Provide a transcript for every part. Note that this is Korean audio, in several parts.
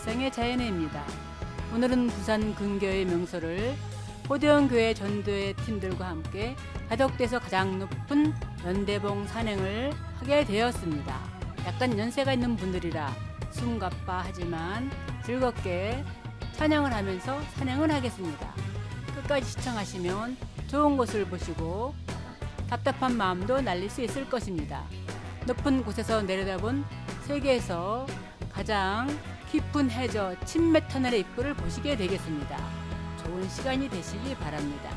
가족 일상의 자연회입니다. 오늘은 부산 근교의 명소를 호대원 교회 전도회 팀들과 함께 가덕대에서 가장 높은 연대봉 산행을 하게 되었습니다. 약간 연세가 있는 분들이라 숨가빠 하지만 즐겁게 찬양을 하면서 산행을 하겠습니다. 끝까지 시청하시면 좋은 곳을 보시고 답답한 마음도 날릴 수 있을 것입니다. 높은 곳에서 내려다본 세계에서 가장 깊은 해저 침맥 터널의 입구를 보시게 되겠습니다. 좋은 시간이 되시기 바랍니다.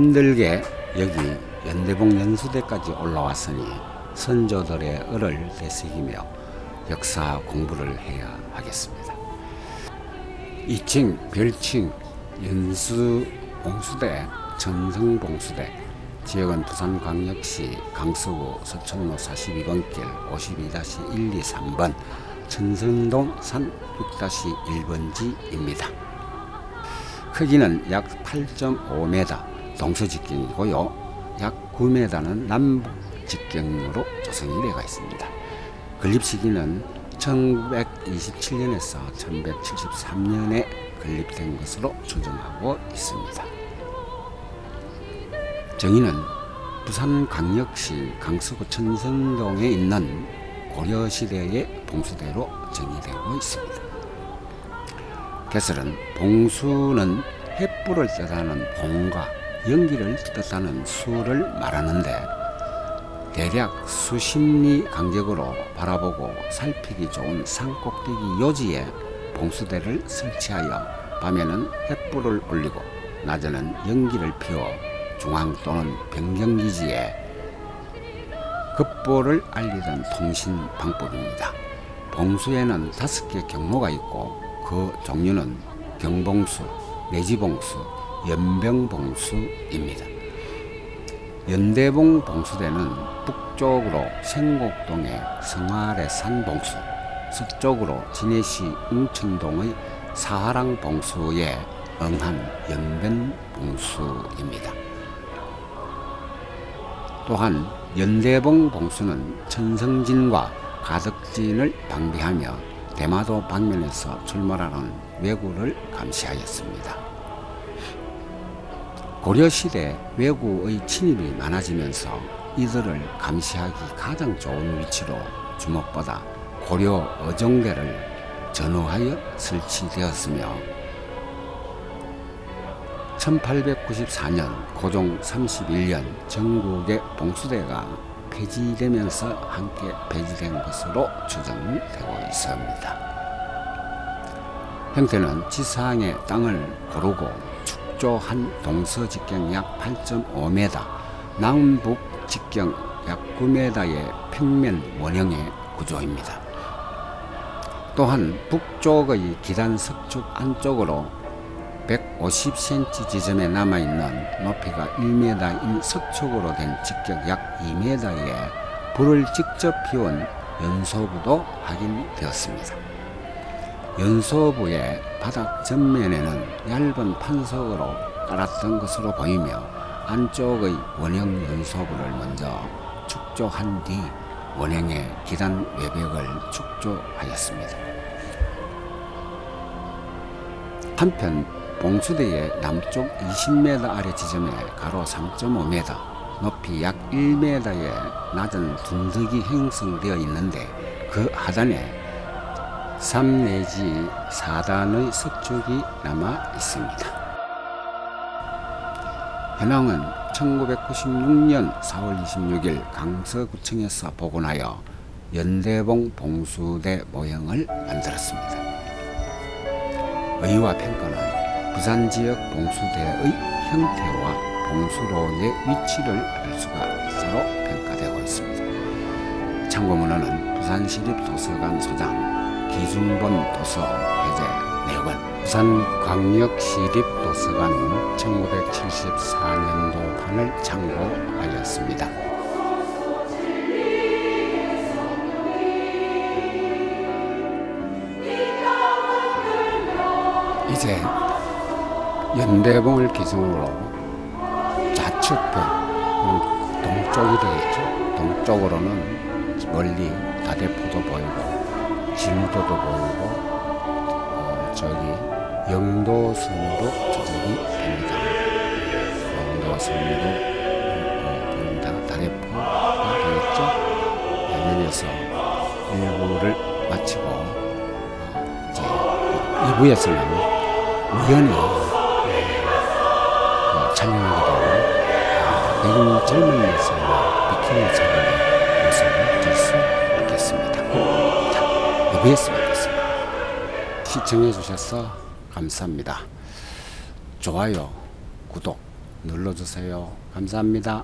힘들게 여기 연대봉 연수대까지 올라왔으니 선조들의 을을 되새기며 역사 공부를 해야 하겠습니다. 이칭 별칭 연수 봉수대 전성 봉수대 지역은 부산광역시 강서구 서천로 42번길 52-123번 천성동 산 6-1번지입니다. 크기는 약 8.5m 동서직경이고요. 약 9m는 남북직경으로 조성이 되어 있습니다. 건립 시기는 1927년에서 1973년에 건립된 것으로 추정하고 있습니다. 정의는 부산광역시 강서구 천성동에 있는 고려시대의 봉수대로 정의되고 있습니다. 개설은 봉수는 횃불을 뜻하는 봉과 연기를 뜻하는 수를 말하는데 대략 수십리 간격으로 바라보고 살피기 좋은 산꼭대기 요지에 봉수대를 설치하여 밤에는 횃불을 올리고 낮에는 연기를 피워 중앙 또는 변경기지에 급보를 알리던 통신 방법입니다. 봉수에는 다섯 개 경로가 있고 그 종류는 경봉수, 내지봉수, 연병봉수입니다. 연대봉 봉수대는 북쪽으로 생곡동의 성화래 산 봉수, 서쪽으로 진해시 웅천동의 사하랑 봉수에 응한 연변 봉수입니다. 또한 연대봉 봉수는 천성진과 가덕진을 방비하며 대마도 방면에서 출몰하는 왜구를 감시하였습니다. 고려시대 왜구의 침입이 많아지면서 이들을 감시하기 가장 좋은 위치로 주먹보다 고려 어종대를 전후하여 설치되었으며 1894년 고종 31년 전국의 봉수대가 폐지되면서 함께 폐지된 것으로 추정되고 있습니다. 형태는 지상의 땅을 고르고 축조한 동서 직경 약 8.5m, 남북 직경 약 9m의 평면 원형의 구조입니다. 또한 북쪽의 기단 석축 안쪽으로 150cm 지점에 남아있는 높이가 1m인 석축으로 된 직격 약 2m의 불을 직접 피운 연소부도 확인되었습니다. 연소부의 바닥 전면에는 얇은 판석으로 깔았던 것으로 보이며 안쪽의 원형 연소부를 먼저 축조한 뒤 원형의 기단 외벽을 축조하였습니다. 한편 봉수대의 남쪽 20m 아래 지점에 가로 3.5m, 높이 약 1m의 낮은 둔덕이 형성되어 있는데 그 하단에 3 내지 4단의 석축이 남아 있습니다. 현황은 1996년 4월 26일 강서구청에서 복원하여 연대봉 봉수대 모형을 만들었습니다. 의와 평가는 부산 지역 봉수대의 형태와 봉수로의 위치를 알 수가 있도록 평가되고 있습니다. 참고문헌은 부산시립도서관 소장 기중본 도서 해제 내관 부산광역시립도서관 1974년도 판을 참고하였습니다. 이제 연대봉을 기준으로 좌측벽 음, 동쪽이 되겠죠. 동쪽으로는 멀리 다대포도 보이고 진도도 보이고 어, 저기 영도섬도 조정이 됩니다. 영도섬도 어, 보입니다. 다대포가 되겠죠. 내면에서 일부를 마치고 어, 이제 2부에서는 우연히 어, 촬영하게 되고 배경 젊은 여성과 비키니 모습을 자, EBS 뵙겠습니다. 시청해 주셔서 감사합니다. 좋아요, 구독 눌러주세요. 감사합니다.